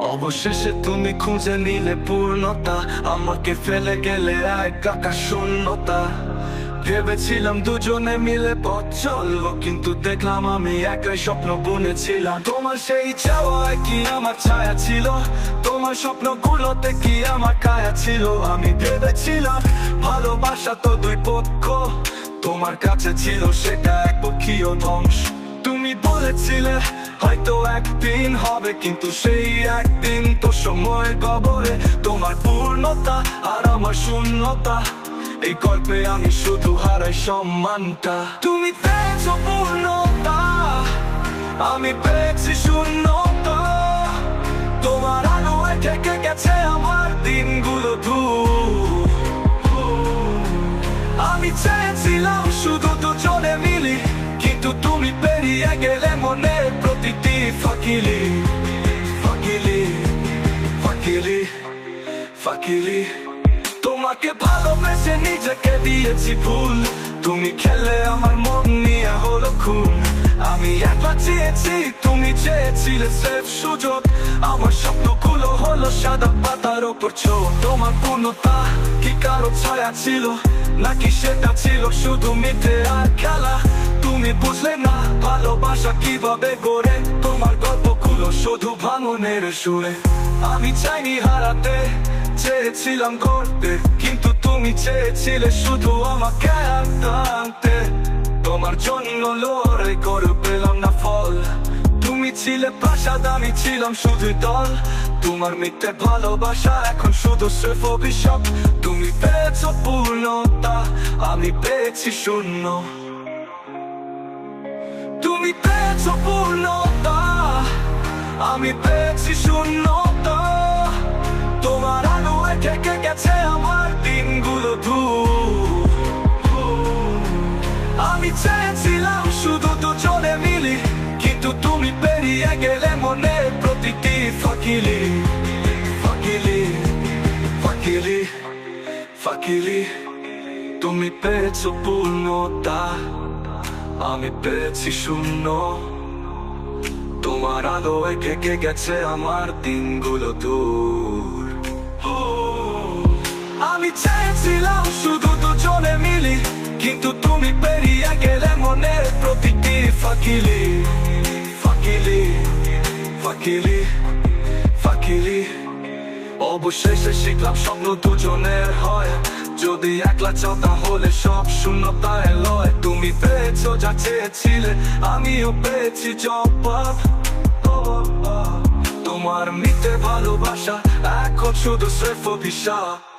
অবশেষে তুমি খুঁজে নিলে পূর্ণতা, আমাকে ফেলে গেলে একা শূন্যতা। ভেবেছিলাম দুজনে মিলে পথ চলবো, কিন্তু দেখলাম আমি একাই স্বপ্ন বুনেছিলাম। তোমার সেই চাওয়ায় কি আমার ছায়া ছিল? তোমার স্বপ্ন স্বপ্নগুলোতে কি আমার কায়া ছিল? আমি ভেবেছিলাম ভালোবাসা তো দুই পক্ষ, তোমার কাছে ছিল সেটা এক পক্ষীয় ধ্বংস। তুমি বলেছিলে হয়তো একদিন হবে, কিন্তু সেই একদিন তো সময়ের কবরে। তোমার পূর্ণতা আর আমার শূন্যতা, এই গল্পে আমি শুধু হারাই সম্মানটা। তুমি পেয়েছ পূর্ণতা, আমি পেয়েছি শূন্যতা। তোমার আলোয় থেকে গেছে আমার দিনগুলো দূর আমি চেয়েছিলাম শুধু দুজনে মিলি, কিন্তু তুমি পেরিয়ে গেলে মনের প্রতিটি ফাকিলি ফাকিলি ফাকিলি ফাকিলি। তোমাকে ভালোবেসে নিজেকে দিয়েছি ভুল। তুমি খেলে আমার মন নিয়ে হলো খুন। আমি একবার চেয়েছি, তুমি চেয়েছিলে সেফ সুযোগ। আমার স্বপ্নগুলো হলো সাদা পাতার ওপর ছোট তোমার পূর্ণতা কি কারও ছায়া ছিল? নাকি সেটা ছিল শুধু মিথ্যে আর খেলা? তুমি ভালোবাসা কীভাবে গড়ে? তোমার গল্পগুলো শুধু ভাঙনের সুরে। আমি চাইনি হারাতে, চেয়েছিলাম করতে কিন্তু তুমি চেয়েছিলে শুধু আমাকে আনতে। তোমার জন্য লড়াই করে পেলাম না ফল। তুমি ছিলে প্রাসাদ, আমি ছিলাম শুধু দল। তোমার মিথ্যে ভালোবাসা এখন শুধু স্রেফ অভিশাপ। তুমি পেয়েছ পূর্ণতা, আমি পেয়েছি শূন্য। তুমি পেয়েছ পূর্ণতা, আমি পেয়েছি শূন্যতা। তোমার আলোয় থেকে গেছে আমার দিনগুলো দূর আমি চেয়েছিলাম শুধু দুজনে মিলি, কিন্তু তুমি পেরিয়ে গেলে মনের প্রতিটি ফাকিলি ফাকিলি ফাকিলি ফাকিলি। তুমি পেয়েছ পূর্ণতা। আমি পেয়েছি শূন্য। তোমার আলো থেকে গেছে আমার দিনগুলো দূর? আমি চেয়েছিলাম শুধু দুজনে মিলি, কিন্তু তুমি পেরিয়ে গেলে মনের প্রতিটি ফাকিলি। ফাকিলি ফাকিলি ফাকিলি। অবশেষে শিখলাম স্বপ্ন দুজনের হয়। যদি একলা চাও তাহলে সব শূন্যতায় লয়। তুমি পেয়েছ যা চেয়েছিলে, আমিও পেয়েছি জবাব। তোমার মিথ্যে ভালোবাসা, এখন শুধু স্রেফ অভিশাপ।